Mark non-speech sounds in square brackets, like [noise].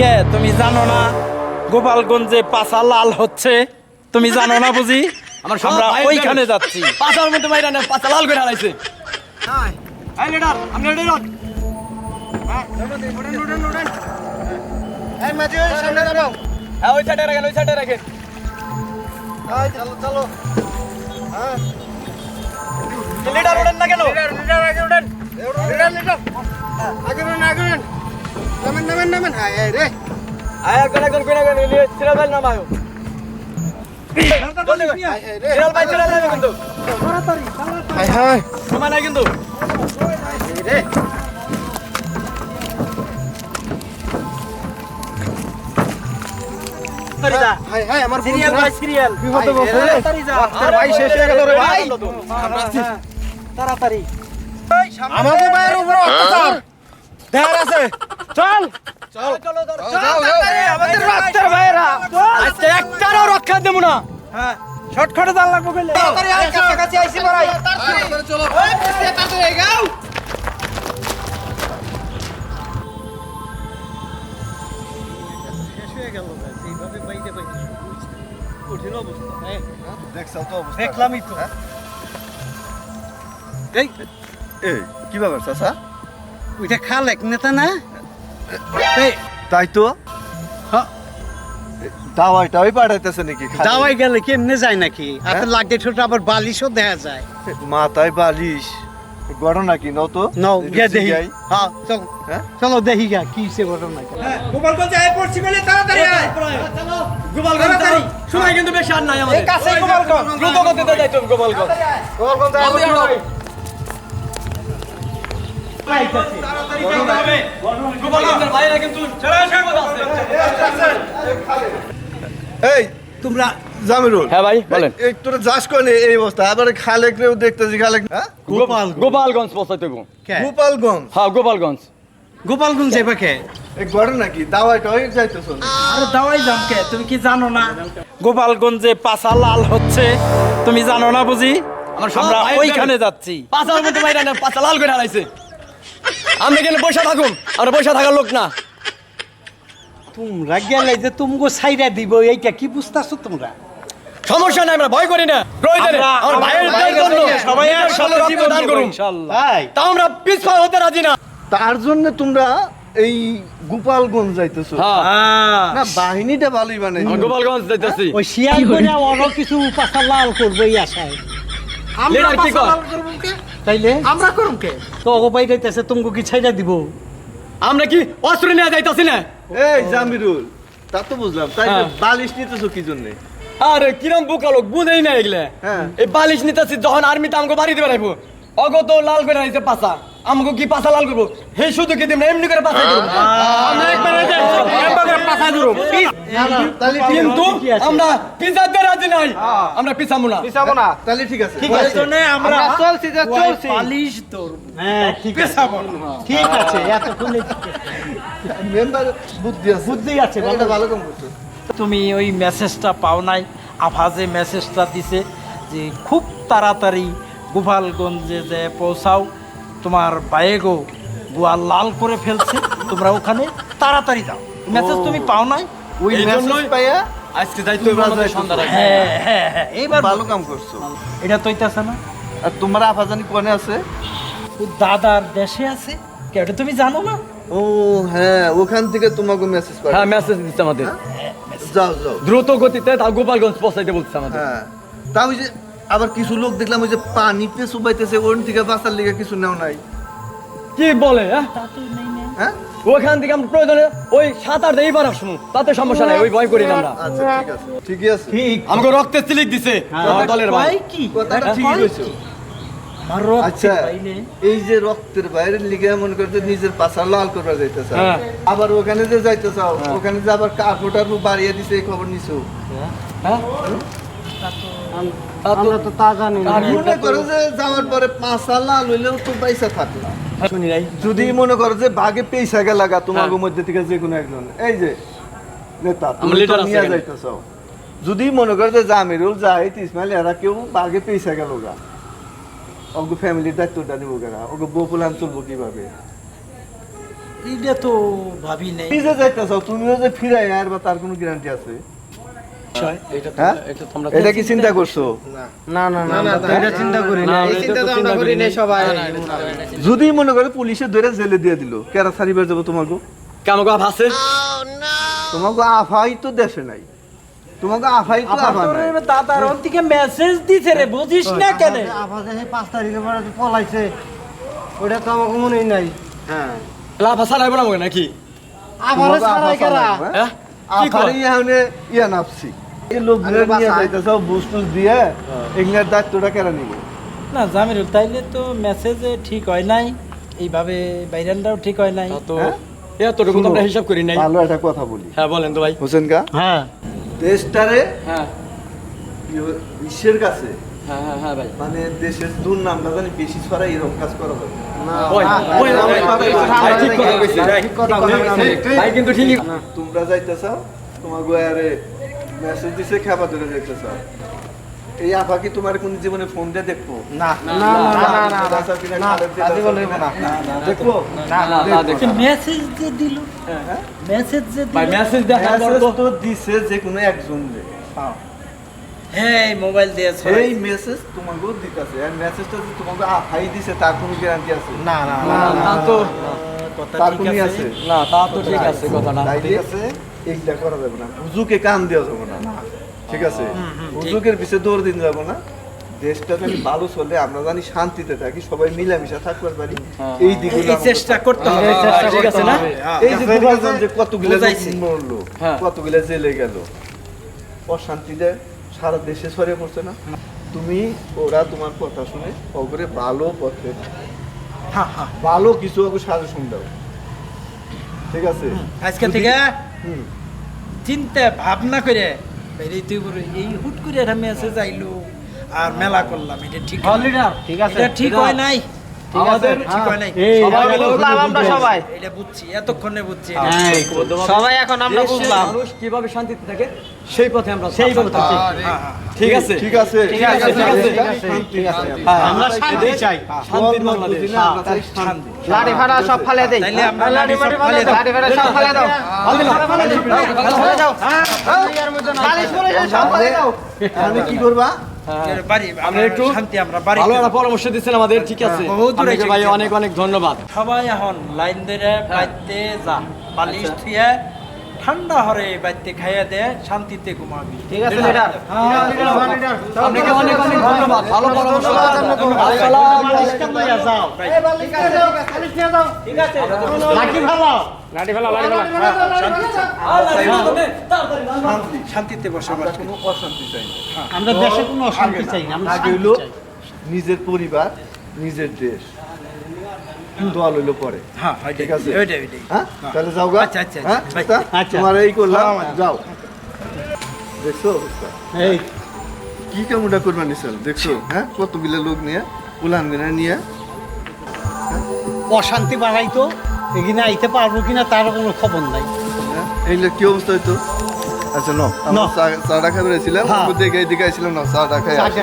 কে? তুমি জানো না? গোপালগঞ্জে পাশা লাল হচ্ছে। তুমি জানো না বুঝি? আমার সব আমরা ভাইয়ের ওইখানে গাড়ি। যাচ্ছি। পাঁচার মধ্যে বাইরে না পাঁচা লাল করে হারাইছে। এই লিডার আপনি রেডি রন হ্যাঁ ওই সাইডে রাখেন ওই সাইডে রাখেন। লিডার ওঠেন না কেন? আয় একজন একজন করে গেল নিয়ে সিরাজ ভাই নামায়। সিরাজ ভাই সিরাজ ভাই কিন্তু। সময় নাই কিন্তু। Serial by serial. তাড়াতাড়ি যা। ভাই শেষ হয়ে গেল রে ভাই। তাড়াতাড়ি। আমাদের ভাইয়ের উপর অত্যাচার। [coughs] দেয়ার আছে। চল। চলো। চলো আমাদের রাস্তার ভাইরা আজকে একটারও রক্ষা দেবো না। হ্যাঁ। শর্টকাটে জাল লাগবো কইলে কাছাকাছি আইছি বড়াই চলো। দেখলামই তো। এই। এই কি ব্যাপার চাচা? ওইটা খালেক নেতা না? তাই তো? হ্যাঁ। দাওয়াই টাওয়াই পাঠাইতেছে নাকি দাওয়াই গেলে কেমনে যায় নাকি? হাতে লাগে ছোট আবার বালিশও দেখা যায়। মাথায় বালিশ। ঘটনা কি নাও তো? নাও দেখি। হ্যাঁ চলো। হ্যাঁ? চলো দেখি গা কি সে ঘটনা গোপালগঞ্জে আয় পড়ছি বলে তাড়াতাড়ি আয়। গোপালগঞ্জ তাড়াতাড়ি। সময় কিন্তু বেশি আর নাই আমাদের। কাছে গোপালগঞ্জ। দ্রুত গতিতে যাই তুমি গোপালগঞ্জ। জলদি হাঁটো। তাড়াতাড়ি যাইতে হবে। এই তোমরা জামিরুল। হ্যাঁ ভাই, বলেন। তোরা যাস কোনে এই অবস্থা? আবার খালেক রেও দেখতেছি খালেক হ্যাঁ? গোপাল গোপালগঞ্জ। পৌঁছাইতে গো গোপালগঞ্জ। হ্যাঁ গোপালগঞ্জ। গোপালগঞ্জ কে? এই ঘটনা কি দাওয়াই টাওয়াই যাইতেছ আরে দাওয়াই জামকে তুমি কি জানো না? গোপালগঞ্জে পাশা লাল হচ্ছে। তুমি জানো না বুঝি? আমার আমরা ওইখানে যাচ্ছি। পাঁচার মধ্যে বাইরে না পাঁচা লাল করে হারাইছে। আমি এখানে বসে থাকুন আমরা বসে থাকার লোক না। তোমরা গেলে যে তুমগো সাইরা দিব এইটা কি বুঝতাছো তোমরা? সমস্যা নাই আমরা ভয় করি না। প্রয়োজনে আমার ভাইয়ের জন্য সবাই একসাথে জীবন দান করুন। ইনশাআল্লাহ তাও আমরা পিছপা হতে রাজি না। তার জন্য তোমরা এই গোপালগঞ্জ যাইতেছো। হ্যাঁ। না বাহিনীটা ভালোই বানাই গোপালগঞ্জ যাইতেছি। ওই শিয়াল করে অন্য কিছু পাশা লাল করব এই আশায়। লিডার কি কর? তাইলে আমরা করুম কে তো অগবাই যাইতেছে তুমগো কি ছাইরা দিব আমরা কি অস্ত্র নিয়ে যাইতাছি না এই জামিরুল তা তো বুঝলাম তাই হ্যাঁ। বালিশ নিতেছো কি জন্য আরে কিরম বুকা লোক বুঝেই না এগুলা হ্যাঁ। এই বালিশ নিতেছি যখন আর্মি আর্মিতে আমাকে বাড়ি দিবে রাখব অগত লাল করে রাখছে পাশা আমাকে কি পাশা লাল করব হে শুধু কি দিম না এমনি করে পাশা করব আমরা একবারে যাই, একবারে পাশা করব তাহলে ঠিক কিন্তু আমরা পিছাতে রাজি নাই। আমরা পিছাবো না। তাহলে ঠিক আছে। ঠিক আছে। আমরা চলছি যা চলছি। পালিশ ধরব হ্যাঁ ঠিক আছে। ঠিক আছে এতক্ষণে মেম্বার বুদ্ধি আছে। বুদ্ধি আছে ভালো। এটা করছ। তুমি ওই মেসেজটা পাও নাই। আফাজে মেসেজটা দিছে যে খুব তাড়াতাড়ি গোপালগঞ্জে যে পৌঁছাও। তোমার বায়েগো গোয়াল লাল করে ফেলছে। তোমরা ওখানে তাড়াতাড়ি যাও। মেসেজ তুমি পাও নাই? ওই মেসেজ পাইয়া আজকে যাইতে তোমরা আমাদের সন্ধ্যা রাখবে। হ্যাঁ হ্যাঁ হ্যাঁ এইবার ভালো কাম করছ। এটা তৈতাছে না। আর তোমার আফাজানি কোনে আছে? ও দাদার দেশে আছে। কে ওটা তুমি জানো না? ও হ্যাঁ ওখান থেকে তোমাকে মেসেজ পাই হ্যাঁ মেসেজ দিচ্ছে আমাদের। যাও যাও। দ্রুত গতিতে তাও গোপালগঞ্জ পৌঁছাইতে বলছে আমাদের। হ্যাঁ। তা ওই যে আবার কিছু লোক দেখলাম ওই যে পানিতে চুবাইতেছে ওর থেকে বাঁচার লিগে কিছু নেও নাই। কি বলে হ্যাঁ? হ্যাঁ? ওখান থেকে আমরা প্রয়োজনে ওই সাঁতার দেই পারা শুনুন তাতে সমস্যা নাই ওই ভয় করি না আমরা। আচ্ছা ঠিক আছে। ঠিকই আছে। ঠিক। আমাকে রক্তের সিলিক দিছে। দলের ভাই কি? কথাটা এটা ঠিকই কইছো। রক্তে আচ্ছা এই যে রক্তের বাইরের লিগে মনে করতে নিজের পাশা লাল করবা যাইতেছে। হ্যাঁ। আবার ওখানে যে যাইতে চাও ওখানে যে আবার কাপড় বাড়িয়ে দিছে এই খবর নিছো? হ্যাঁ। আমরা তো তা জানি না। মনে করো যে যাওয়ার পরে পাঁচা লাল হইলেও তো পয়সা থাকল। শুনি নাই। যদি মনে করো যে বাঘে পেইসা গেলাগা তোমার হ্যাঁ। মধ্যে থেকে যে কোনো একজন। এই যে নেতা তুমি নিয়ে যাইতেছ। যদি মনে করো যে জামিরুল জাহিদ ইসমাইল এরা কেউ বাঘে পেইসা গেল গা ওগো ফ্যামিলির দায়িত্বটা নিব গা ওগো বপুলান চলবো কীভাবে? এইটা তো ভাবি নেই। নিজে যাইতেছ তুমিও যে ফিরাই আর বা তার কোনো গ্যারান্টি আছে? হ্যাঁ এটা কি চিন্তা করছ? এটা চিন্তা করি না। যদি মনে করে পুলিশে ধরে জেলে দিয়ে দিল কেরা সারিবার যাব তোমাকে? কেমন কথা আছে? তোমাকে আফাই তো দেশে নাই। তোমাকে আফাই তো আফা নাই। দাদার দিকে মেসেজ দিছে রে বুঝিস না কেন? পাঁচ তারিখে পরে পলাইছে। ওটা তো আমাকে মনে নাই। হ্যাঁ। লাভ আসা লাগবে না নাকি? আবার আফা কেরা? হ্যাঁ? হ্যাঁ? ইয়া নাপছি নিবে? না জামিরুল তাইলে তো মেসেজে ঠিক হয় নাই এইভাবে ভাইরালটাও ঠিক হয় নাই। তো হ্যাঁ? এতটুকু তো আমরা হিসাব করি নাই। ভালো একটা কথা বলি। হ্যাঁ বলেন তো ভাই। হোসেন কা? হ্যাঁ। দেশটারে হ্যাঁ। বিশ্বের কাছে? হ্যাঁ হ্যাঁ হ্যাঁ ভাই। মানে দেশের দুর্নামটা জানি বেশি ছড়া এরকম কাজ করা হবে ওই, ওই, না, ভাই, না, ভাই, ঠিক কথা কইছে। ঠিক কথা বলছি। ভাই কিন্তু ঠিকই তোমরা যাইতেছ তোমার গোয়ারে মেসেজ দিছে খেপা ধরে যাইতেছ এই আফা কি তোমার কোন জীবনে ফোন দিয়ে দেখব না না না না না না। দেখব না না না দেখেন মেসেজ যে দিল মেসেজ যে ভাই দিল মেসেজ মেসেজ তো দিছে যে কোনো একজন রে হ্যাঁ মোবাইল দিয়েছে এই মেসেজ তোমাকেও দিতেছে আর মেসেজটা যে তোমাকে আফাই দিছে তার কোনো গ্যারান্টি আছে না না না না তো কথা ঠিক আছে আছে না তা তো ঠিক আছে কথাটা ঠিক আছে এইটা করা যাবে না। হুজুকে কান দেওয়া যাবে না। ঠিক আছে? হুজুকের পিছে দৌড় দিন যাব না। দেশটা জানি ভালো চলে আমরা জানি শান্তিতে থাকি সবাই মিলামিশা থাকতে পারি। হ্যাঁ। এই এই আমাদের- চেষ্টা করতে হবে ঠিক আছে না? এই যে যে কতগুলো। মরলো হ্যাঁ। কতগুলো জেলে গেল। অশান্তিতে সারা দেশে ছড়িয়ে পড়ছে না? তুমি ওরা তোমার কথা শুনে ওগুলো ভালো পথে হ্যাঁ হ্যাঁ। ভালো কিছু ওকে সাজেশন দাও। ঠিক আছে? আজকে থেকে চিন্তা ভাবনা করে বেরিয়ে বলে এই হুট করে একটা মেসেজ আইলো আর মেলা করলাম এটা ঠিক হয় ঠিক আছে। এটা ঠিক হয় নাই? আমাদের ঠিক হয় নাই এই সবাই মিলে বুঝলাম আমরা সবাই এটা বুঝছি এতক্ষণে বুঝছি হ্যাঁ, সবাই এখন আমরা বুঝলাম মানুষ কীভাবে শান্তিতে থাকে সেই পথে আমরা সেই পথে। চাই। হ্যাঁ, হ্যাঁ। ঠিক আছে ঠিক আছে ঠিক আছে, ঠিক আছে, ঠিক আছে। শান্তি চাই আমরা। হ্যাঁ, শান্তি চাই শান্তির বাংলাদেশ বুঝি না, আমরা চাই শান্তি। লাঠি ফাটা সব ফালে দেই সব ফালে দাও। ফালে দাও ফালে দাও আমি কি করবা এর বাড়ি আমরা আমরা একটু শান্তি আমরা বাড়ি ভালো একটা। পরামর্শ দিচ্ছেন আমাদের ঠিক আছে? বহুত দূরে আপনাকে ভাই অনেক অনেক ধন্যবাদ। সবাই এখন লাইন ধরে বাইতে যা বালিশ থুয়ে ঠান্ডা হরে বাইতে খাইয়া দে শান্তিতে ঘুমাবি। ঠিক আছে লিডার। আপনাকে অনেক অনেক ধন্যবাদ ভালো পরামর্শ আসসালামু আলাইকুম। লাঠি ফালাও। শান্তি শান্তিতে বসবাস কোনো অশান্তি চাই না। আমরা দেশে কোনো অশান্তি চাই না আমরা আগে শান্তি হইল চাই। নিজের পরিবার নিজের দেশ। দোয়া লইলো পরে? হ্যাঁ ঠিক আছে। ওইটাই হ্যাঁ? তাহলে যাও গা আচ্ছা, আচ্ছা, হ্যাঁ আচ্ছা। তোমার এই করলাম। যাও। দেখছ এই। কি কেমনটা করবা নিছিল দেখছ হ্যাঁ? কতগুলো লোক নিয়ে উলান মিনা নিয়ে। অশান্তি বাড়াইতো এখানে আইতে পারব কিনা তার কোনো খবর নাই। হ্যাঁ? এইগুলো কি অবস্থা হইতো? আচ্ছা ন ন। চা- চাটা খাই বেড়েছিলাম হ্যাঁ। দেখে দেখে আইছিলাম না চাটা খাই চাটা